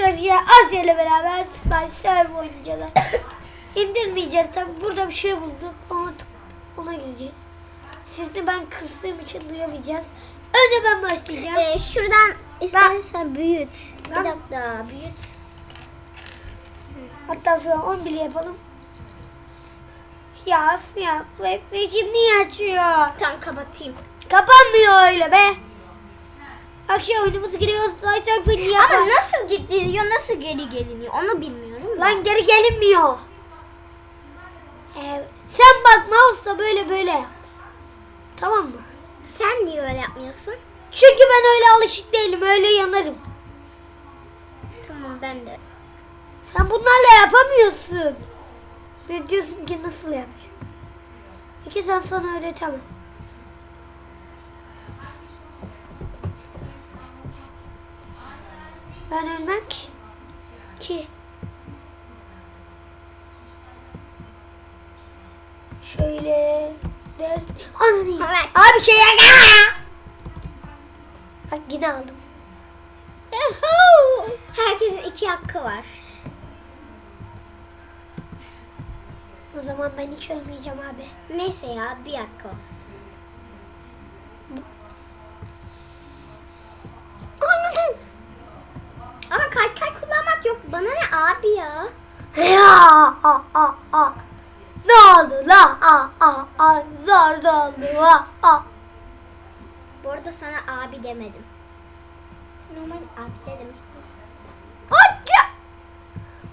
Evet arkadaşlar Asya ile beraber Spy Serve oynayacağız. İndirmeyeceğiz tabi burada bir şey bulduk ona, ona gideceğiz. Siz de ben kıstığım için duyamayacağız. Önce ben başlayacağım. Ee, şuradan istersen büyüt. Bir Ben- dakika büyüt. Hatta şu an 11 yapalım. Ya Asya niye açıyor? Tam kapatayım. Kapanmıyor öyle be. Akşam oyunumuza giriyoruz. Serve'ı niye Ama yapar? nasıl gidiliyor, nasıl geri geliniyor onu bilmiyorum. Lan geri gelinmiyor. Ee, sen bak mouse'la böyle böyle yap. Tamam mı? Sen niye öyle yapmıyorsun? Çünkü ben öyle alışık değilim. Öyle yanarım. Tamam ben de. Sen bunlarla yapamıyorsun. Ne diyorsun ki nasıl yapacağım? Peki sen sana öğretemem. Ben ölmem ki. Şöyle der. Ananı. Evet. Abi şey ya. Bak yine aldım. Herkesin iki hakkı var. O zaman ben hiç ölmeyeceğim abi. Neyse ya bir hakkı olsun. A a a. Ne oldu la a a a zor oldu a a. Bu arada sana abi demedim. Normal abi de demiştim.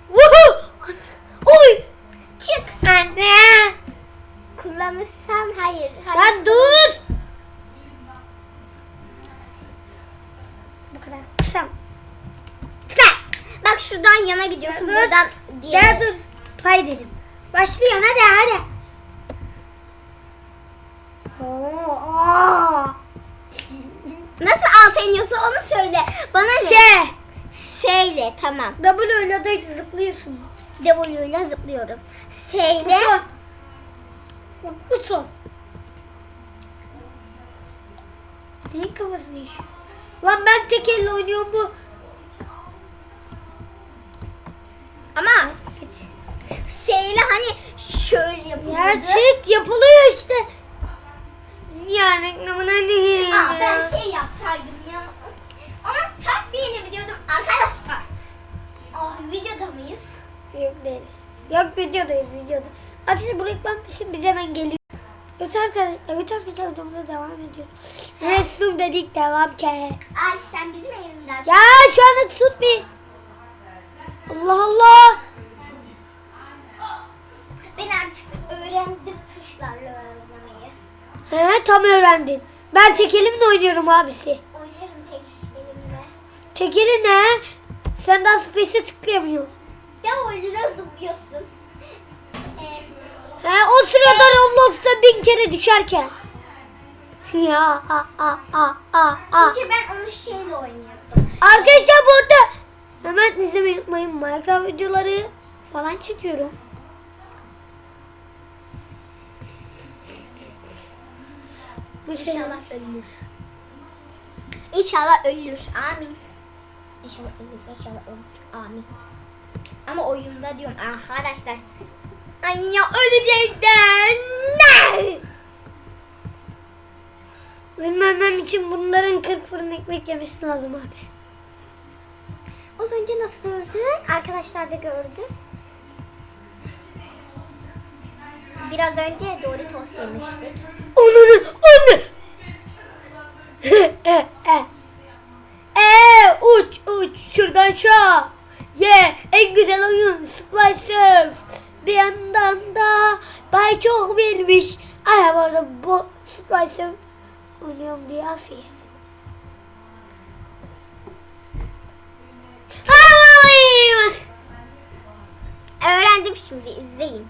Vuhu. Oy. Çık. Anne. Kullanırsan hayır. hayır. Lan dur. Bu kadar. Kısa. Bak şuradan yana gidiyorsun. Dur. Buradan diye. Ya dur. Play dedim. Başlıyor hadi hadi. Oo, aa. Nasıl alta iniyorsun onu söyle. Bana ne? S. S ile tamam. W ile de zıplıyorsun. W ile zıplıyorum. S ile bu son. Neyin kafası değişiyor? Lan ben tek elle oynuyorum bu. ama İle hani şöyle yapıyordu. Ya çık yapılıyor işte. Ya reklamına değil. Aa, ben şey yapsaydım ya. Ama taktiğini biliyordum arkadaşlar. Ah videoda mıyız? Yok değiliz. Yok videodayız videoda. Arkadaşlar bu reklam bizim bize hemen geliyor. Evet arkadaşlar, evet arkadaşlar videomuza devam ediyoruz. Resul dedik devam ke. Abi sen bizim evimden. Ya şu anda tut bir. Allah Allah. Ben artık öğrendim tuşlarla oynamayı. He tam öğrendin. Ben tek elimle oynuyorum abisi. Oynarım tek elimle. Tek eline sen daha space'e tıklayamıyorsun. Davulcuda zıplıyorsun. Ee, He o sırada Roblox'ta bin kere düşerken. Ya a a a a a. çünkü ben onu şeyle oynuyordum. Arkadaşlar burada hemen izlemeyi unutmayın. Minecraft videoları falan çekiyorum. İnşallah ölür. İnşallah ölür. Amin. İnşallah ölür. İnşallah ölür. Amin. Ama oyunda diyorum arkadaşlar. Ay ya ölecekler. Ne? Bilmemem için bunların 40 fırın ekmek yemesi lazım abi. Az önce nasıl öldün? Arkadaşlar da gördü. Biraz önce Doritos yemiştik. Onu onu. e e. E uç uç şuradan şa. Ye en güzel oyun Spy Surf. Bir yandan da bay çok bilmiş. Ay bu arada bu Spy Surf oynuyorum diye asist. Öğrendim şimdi izleyin.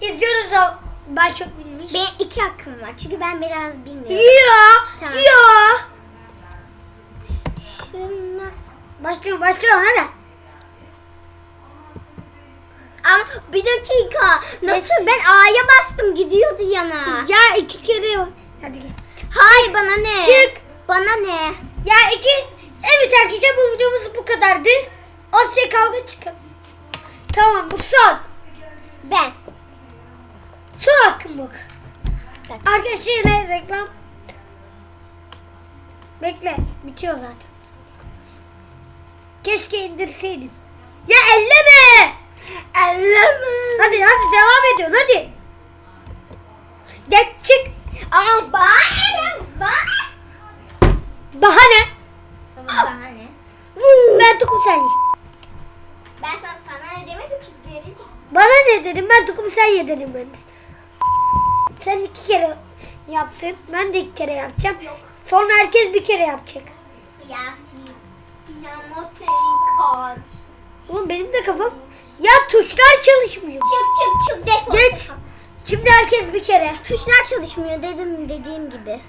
İzliyoruz o. Bay çok bilmiş. Benim iki hakkım var çünkü ben biraz bilmiyorum. Ya, Tamam. ya. Şuna. Başlıyor, başlıyor hadi. Ama bir dakika. Nasıl ben A'ya bastım gidiyordu yana. Ya iki kere. Hadi gel. Hayır bana ne? Çık. Bana ne? Ya iki... Evet arkadaşlar bu videomuz bu kadardı. O size kavga çıkın. Tamam bu son. Ben. Bu. Tak. Arkadaşlar yine reklam. Bekle. Bitiyor zaten. Keşke indirseydim. Ya elleme. Elleme. Hadi hadi devam ediyorsun hadi. Geç çık. Aa. Bahane. Ama bana ne? Ben tukum sen ye. Ben sana, sana ne demedim ki geri. Bana ne dedim ben tukum sen ye dedim ben. De. Sen iki kere yaptın. Ben de iki kere yapacağım. Sonra herkes bir kere yapacak. Yasin. Yamote Oğlum benim de kafam. Ya tuşlar çalışmıyor. Çık çık çık defol. Geç. Şimdi herkes bir kere. Tuşlar çalışmıyor dedim dediğim gibi.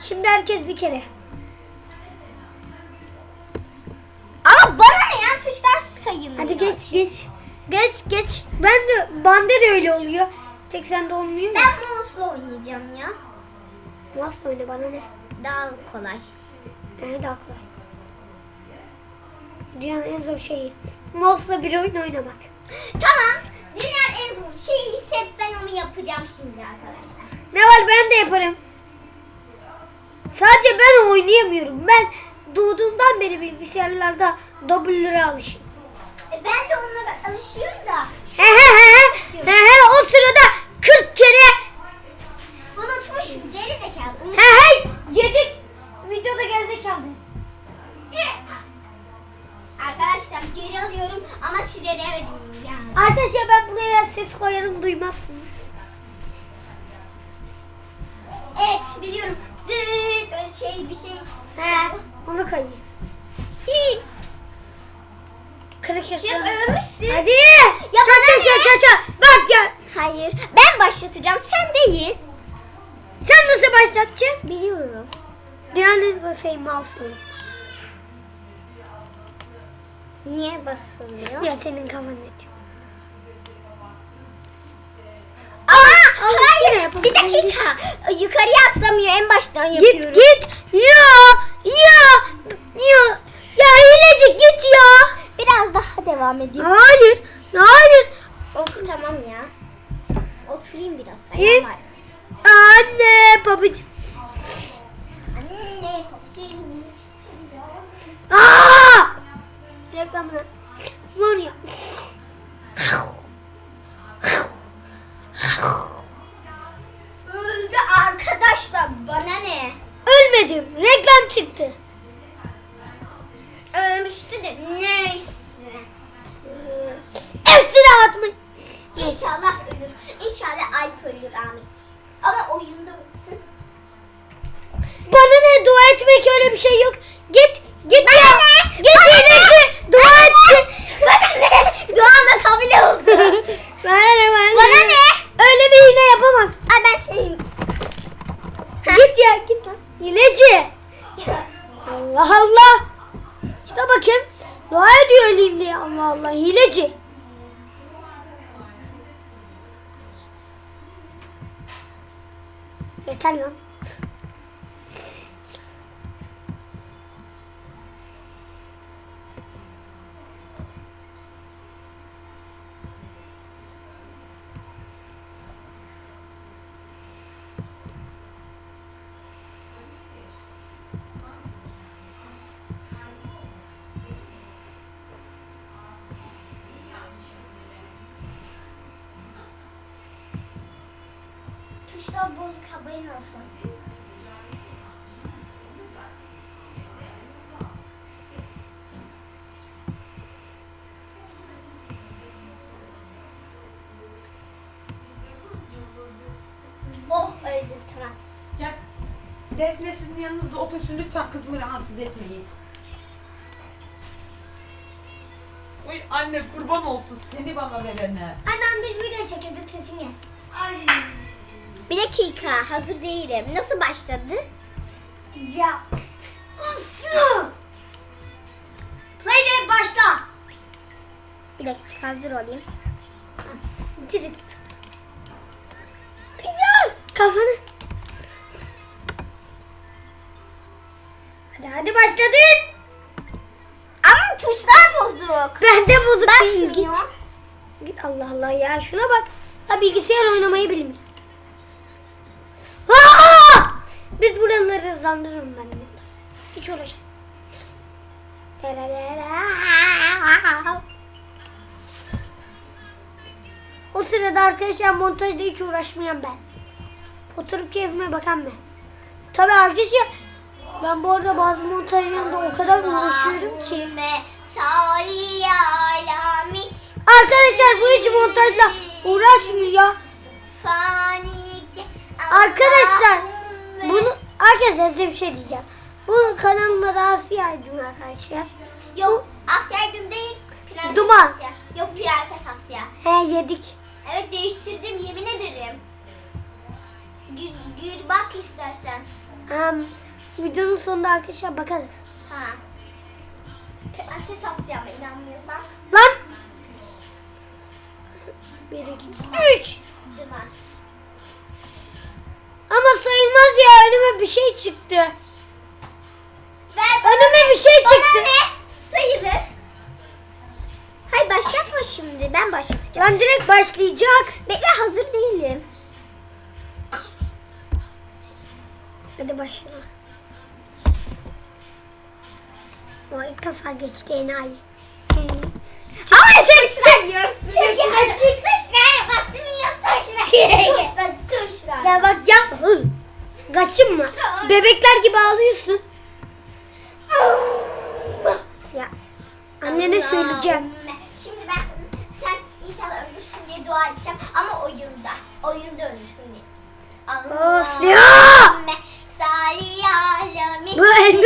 Şimdi herkes bir kere. Ama bana ne ya tuşlar sayılmıyor. Hadi geç geç. Geç geç. Ben de bende de öyle oluyor. Tek sende olmuyor ya. Ben mouse'la oynayacağım ya. Nasıl oyna bana ne? Daha kolay. Ee, daha kolay. Dünyanın en zor şeyi. Mouse'la bir oyun oynamak. Tamam. Dünyanın en zor şeyi ise ben onu yapacağım şimdi arkadaşlar. Ne var ben de yaparım. Sadece ben oynayamıyorum. Ben doğduğumdan beri bilgisayarlarda W'lere alışım. E ben de onlara alışıyorum da. He he he. He he o sırada 40 kere Unutmuşum geri zekalı. he he yedik. Videoda gerizekalı. Arkadaşlar geri alıyorum ama size demedim yani. Arkadaşlar ben buraya ses koyarım duymazsınız. Şey mouse oyunu. Niye basılmıyor? Ya senin kafan ne diyor? Aa, hayır. Bir dakika. Yukarıya atlamıyor. En baştan Git yapıyorum. git. Ya ya ya. Ya hileci git ya. Biraz daha devam edeyim. Hayır. Hayır. Of tamam ya. Oturayım biraz. Var. Anne babacığım. Anne papçığım. Aa! Reklamlar. Var ya. Öldü arkadaşlar. Bana ne? Ölmedim. Reklam çıktı. Ölmüştü de neyse. Hepsini atma. İnşallah ölür. İnşallah Alp ölür amin. Ama oyunda ölsün. Bana ne dua etmek öyle bir şey yok. Git git Bana ya. ne? Git hileci. Dua et. Bana ne? Duamla kabul oldu. Bana ne bana, Bana ne? Öyle bir hile yapamaz. Ay ben senin. Git ya git lan. Hileci. Allah Allah. İşte bakın. Dua ediyor öleyim diye Allah Allah. Hileci. Yeter lan. Tuşlar haberin olsun. Oh öldü Defne sizin yanınızda otursun lütfen kızımı rahatsız etmeyin. Oy anne kurban olsun seni bana verene. Annem biz video çekiyorduk sesin gel. Ay. Bir dakika hazır değilim. Nasıl başladı? Ya. Of. Play de başla. Bir dakika hazır olayım. Çocuk. Ya. Kafanı. Hadi hadi başladın. Ama tuş Tuşlar bozuk. Ben de bozuk değil git. Git Allah Allah ya şuna bak. Ha bilgisayar oynamayı bilmiyor. Aa! Biz buraları hızlandırırım ben de. Hiç uğraşamam. O sırada arkadaşlar montajda hiç uğraşmayan ben. Oturup keyfime bakan ben. Tabi arkadaşlar ben bu arada bazı montajlarında o kadar uğraşıyorum ki. Arkadaşlar bu hiç montajla uğraşmıyor Arkadaşlar arkadaşlar size bir şey diyeceğim. Bu kanalın adı Asya Aydın arkadaşlar. Yok Asya Aydın değil. Prenses Duman. Asya. Yok Prenses Asya. He yedik. Evet değiştirdim yemin ederim. Gir, gir bak istersen. Em, videonun sonunda arkadaşlar bakarız. Tamam. Prenses Asya mı inanmıyorsan? Lan! 1, 2, 3. Duman. Ama sayılmaz ya önüme bir şey çıktı. Ver Önüme bir şey Bana çıktı. ne? Sayılır. Hayır başlatma şimdi. Ben başlatacağım. Lan direkt başlayacak. Bekle hazır değilim. Hadi başla. O ilk defa geçti enayi. Ama şey söylüyorsun. Çünkü açık tuşlara basmıyor tuşlara. Tuşlar tuşlar. Ya bak yapma. Hı. Kaçınma. Bebekler gibi ağlıyorsun. Ya. Annene söyleyeceğim. Şimdi ben sen inşallah ölürsün diye dua edeceğim ama oyunda. Oyunda ölürsün diye. Of ya! Bu en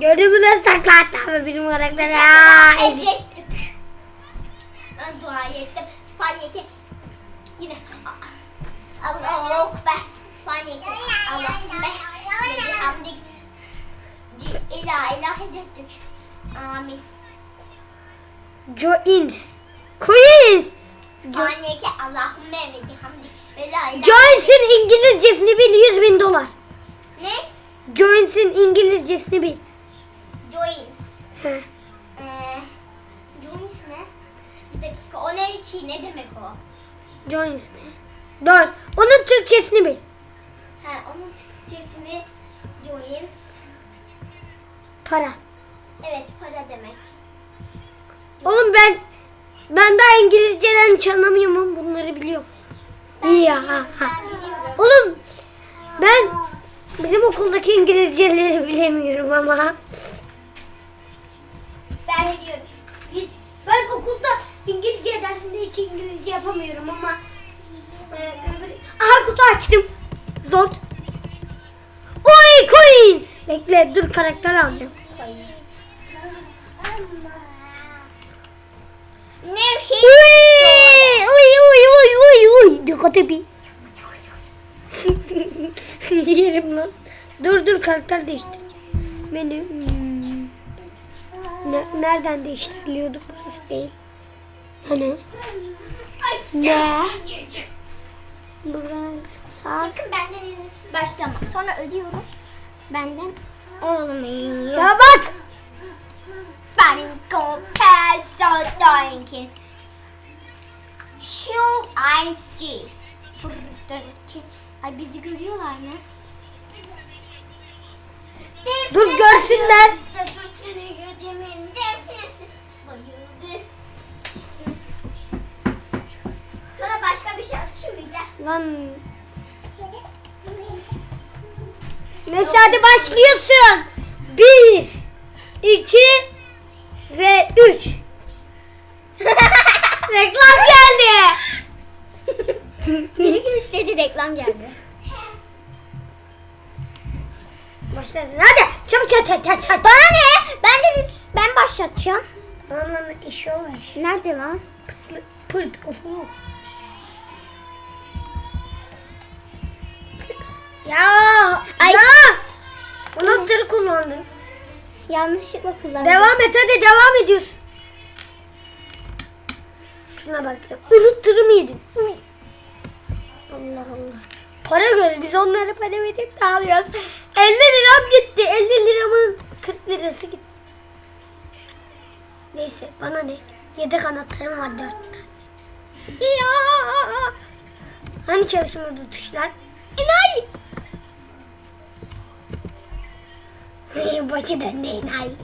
Gördün mü lan takla tabi benim karakter. Ya, ezik. Ecektik. Ben dua ettim. Sübhaneke yine Allahu Ekber Sübhaneke Allahümme ve bihamdik Ci- İlah ilah edettik. Amin. Joins. Queens. Sübhaneke Allahümme ve ilahe Joins'in İngilizcesini bil 100 bin dolar. Ne? Joins'in İngilizcesini bil. Joins. Heh. Ee, Joins ne? Bir dakika o ne ki ne demek o? Joins mi? Dur. Onun Türkçesini bil. Ha onun Türkçesini Joins. Para. Evet para demek. Oğlum ben ben daha İngilizceden hiç anlamıyorum ama bunları biliyorum. Ya. ha, ha. Oğlum ben bizim okuldaki İngilizceleri bilemiyorum ama. Ben biliyorum. Hiç, ben okulda İngilizce dersinde hiç İngilizce yapamıyorum ama. e, öbür- Aha kutu açtım. Zor. Oy coins. Bekle dur karakter alacağım. Uy uy uy uy uy uy. Dikkat et bir. Yerim lan. Dur dur karakter değiştireceğim. Beni hmm, ne, nereden değiştiriliyordu burası değil. Hani ne? Buradan sağ. Sakın benden izinsiz başlama. Sonra ödüyorum. Benden olmuyor. Ya bak. Benim kompeso doinkin. Şu eins Ay bizi görüyorlar mı? Dur görsünler. Götünü gödümün defnesi Lan. Neyse hadi başlıyorsun. Bir, iki ve üç. Reklam geldi. Bir iki üç dedi reklam geldi. Başlasın hadi. Çabuk çabuk çabuk çabuk. çabuk. Bana ne? Ben de ben başlatacağım. Lan iş o iş. Nerede lan? Pırt ufuk. Ya. Ay. Ya. Anahtarı kullandın. Yanlışlıkla kullandım. Devam et hadi devam ediyorsun. Şuna bak ya. Unutturumu yedin. Uy. Allah Allah. Para göz. Biz onlara para verip de alıyoruz. 50 liram gitti. 50 liramın 40 lirası gitti. Neyse bana ne? Yedi kanatlarım var dört tane. Ya. Hani çalışmıyordu tuşlar? İnayi. Hey, başı döndü enayi.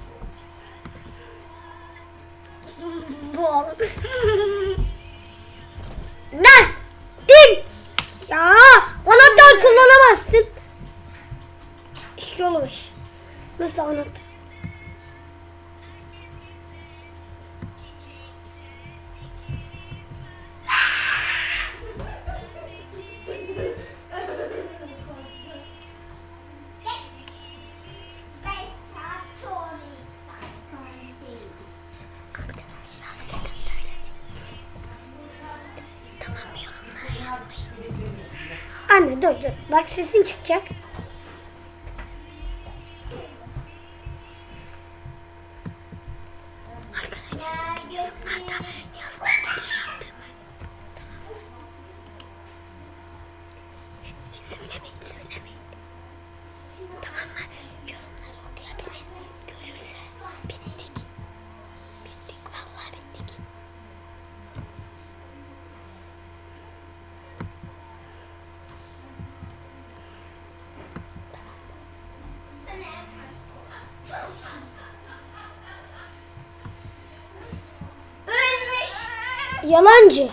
Bu oğlum. Lan! Din! Ya! Anahtar kullanamazsın. İş olmuş. Nasıl anahtar? Anne dur dur. Bak sesin çıkacak. Yalancı.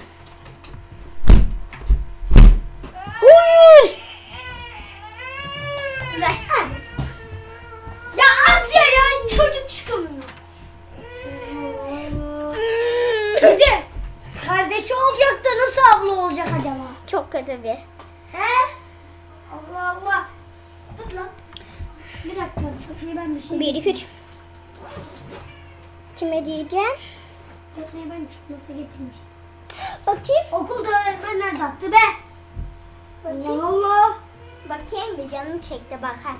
Çekti bakar.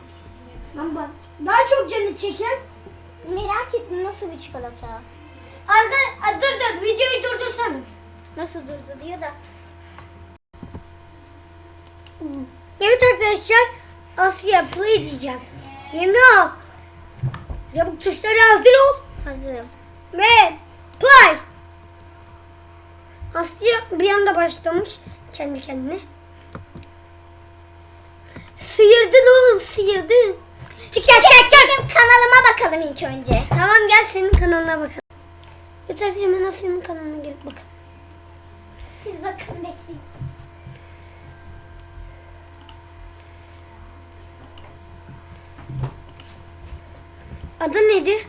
Lan bak. Daha çok canı çeken. Merak ettim nasıl bir çikolata? Arka, Aa, dur dur videoyu durdursana. Nasıl durdu diyor da. Evet arkadaşlar Asya play diyeceğim. Yemin al. Ya bu tuşlara hazır ol. Hazırım. Ve play. Asya bir anda başlamış kendi kendine. Sıyırdın oğlum sıyırdın. Çık çık çık. Benim kanalıma bakalım ilk önce. Tamam gel senin kanalına bakalım. Lütfen hemen senin kanalına gelip bakın. Siz bakın bekleyin. Adı neydi?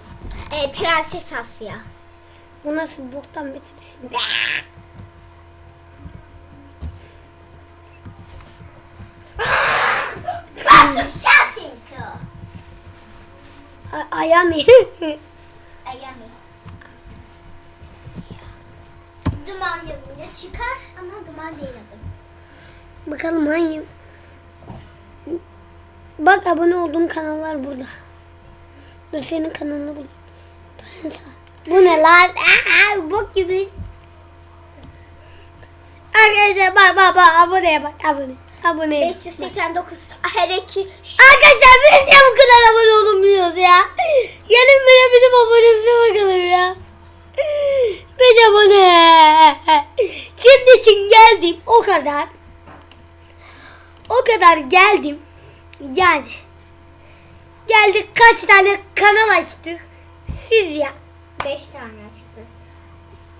Ee, Prenses Asya. Bu nasıl boktan bir isim? Ayami. Ayami. Duman yazınca çıkar ama duman değil adım. Bakalım hangi? Bak abone olduğum kanallar burada. Dur senin kanalını bul. Bu ne lan? Aa, bok gibi. Arkadaşlar bak bak bak aboneye bak abone. Abone. 589 her iki Arkadaşlar biz niye bu kadar abone olmuyoruz ya? Gelin bile bizim abonemize bakalım ya. Beş abone. Şimdi için geldim o kadar. O kadar geldim. Yani. Geldik kaç tane kanal açtık. Siz ya. 5 tane açtı.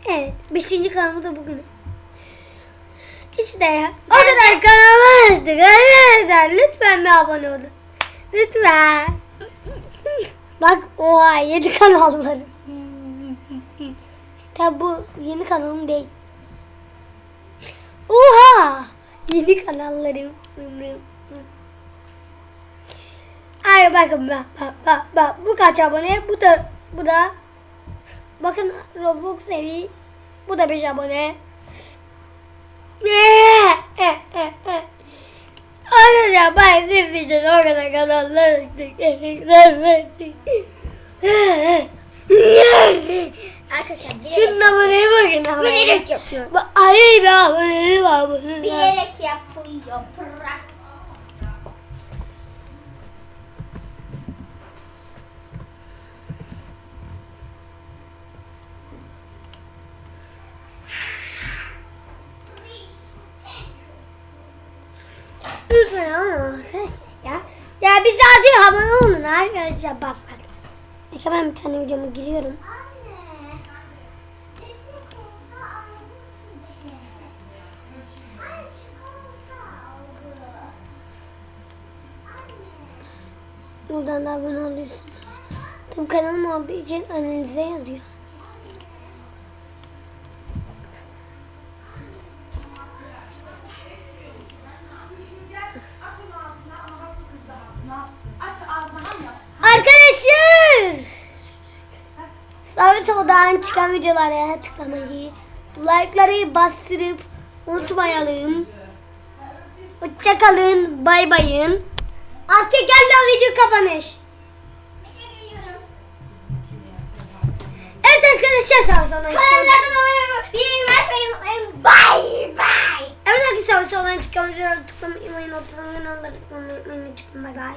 Evet. Beşinci kanalımı da bugün. İşte ya. O kadar kanal açtık. Arkadaşlar lütfen bir abone olun. Lütfen. Bak oha yedi kanallarım. Tabi bu yeni kanalım değil. Oha! Yeni kanallarım. Ay bakın bak bak bak bak bu kaç abone bu da bu da bakın Roblox seri bu da 5 abone. Arkadaşlar ben siz için o kadar kanallar açtık. Arkadaşlar bilerek, Şunun aboneye bakın aboneye. bilerek yapıyor. Ay be aboneye bak. Bilerek yapıyor. Bırak. Arkadaşlar bak bak. Bak hemen bir tane videoma giriyorum. Buradan da abone oluyorsunuz. Tüm kanalım olduğu için analize yazıyor. Oda'dan çıkan videolara tıklamayı, like'ları bastırıp unutmayalım. Hoşçakalın, bay bayın. Asya gelme video kapanış. Evet arkadaşlar sağ olun. Kanalımda abone olmayı. Bye bye. Evet arkadaşlar sağ olun çıkan videolara tıklamayı unutmayın. Oturan kanallara tıklamayı unutmayın. Bay bay.